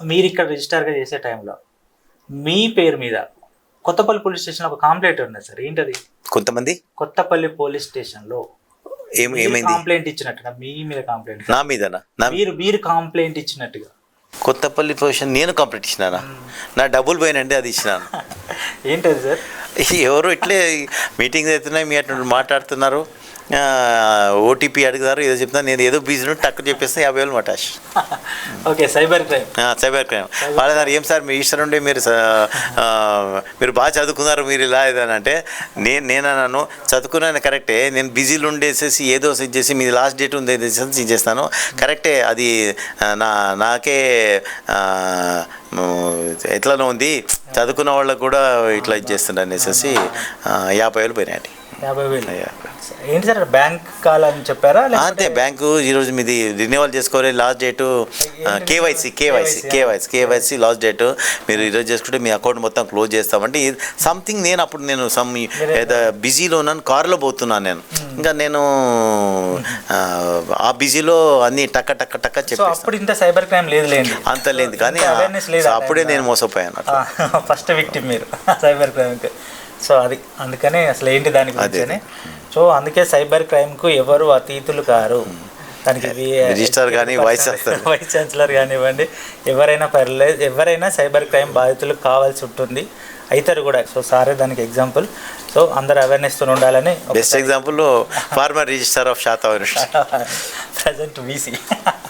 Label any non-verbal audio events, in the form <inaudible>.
మీరు ఇక్కడ రిజిస్టర్గా చేసే టైంలో మీ పేరు మీద కొత్తపల్లి పోలీస్ స్టేషన్ ఒక కాంప్లైంట్ ఉన్నది సార్. ఏంటది? కొంతమంది? కొత్తపల్లి పోలీస్ స్టేషన్లో ఏమైంది? కంప్లైంట్ ఇచ్చినట్టుగా మీ మీద కంప్లైంట్ నా మీదనా? మీరు మీరు కంప్లైంట్ ఇచ్చినట్టుగా. కొత్తపల్లి పొజిషన్ నేను కంప్లీట్ ఇచ్చినానా? నా డబ్బులు పోయినండి అది ఇచ్చినాను. <laughs> ఏంటది సార్? ఎవరు ఇట్లే మీటింగ్స్ అవుతున్నాయి మీ అటు మాట్లాడుతున్నారు. ఓటీపీ అడుగుతారు ఏదో చెప్తున్నారు నేను ఏదో బిజీ టక్కు చెప్పేస్తే యాభై వేలు మటాష్. <laughs> Okay cyber crime. Cyber crime. వాళ్ళు ఏం సార్ మీ ఇష్టం ఉండే మీరు మీరు బాగా చదువుకున్నారు మీరు ఇలా ఇదని అంటే నేను నేను అన్నాను చదువుకున్నాను కరెక్టే నేను బిజీలో ఉండేసేసి ఏదో చేసి మీది లాస్ట్ డేట్ ఉంది ఇది చేస్తాను. కరెక్టే అది నా నాకే మ్, ఎట్లనో ఉంది చదువుకున్న వాళ్ళకు కూడా ఇట్లా ఇది చేస్తున్నారు అనేసి యాభై వేలు పోయినాయండి. యాభై వేలు. యాభై. ఏంటి సార్ బ్యాంక్ కాల్ అని చెప్పారా అంతే బ్యాంకు ఈరోజు మీది రిన్యూవల్ చేసుకోవాలి last date KYC KYC KYC KYC last date మీరు ఈరోజు చేసుకుంటే మీ అకౌంట్ మొత్తం క్లోజ్ చేస్తామంటే సంథింగ్ నేను అప్పుడు నేను సమ్ బిజీలో ఉన్నాను కారులో పోతున్నాను నేను. ఇంకా నేను ఆ, బిజీలో అన్ని టక్క టక్క టక్క అప్పుడు ఇంత సైబర్ క్రైమ్ లేదు లేండి. అంత లేదు కానీ లేదు అప్పుడే. నేను మోసపోయాను. ఫస్ట్ విక్టిమ్ <laughs> మీరు సైబర్ క్రైమ్కి సో అది అందుకనే అసలు ఏంటి దాని గురించి సో అందుకే సైబర్ క్రైమ్కు ఎవరు అతీతులు కారు. దానికి Register కానీ chancellor. Vice chancellor. కానివ్వండి ఎవరైనా పర్లేదు ఎవరైనా సైబర్ క్రైమ్ బాధితులు కావాల్సి ఉంటుంది. అవుతారు కూడా. సో సారే దానికి ఎగ్జాంపుల్. సో అందరు అవేర్నెస్తో ఉండాలని best example <laughs> farmer register of శాతా <laughs> present VC. <laughs>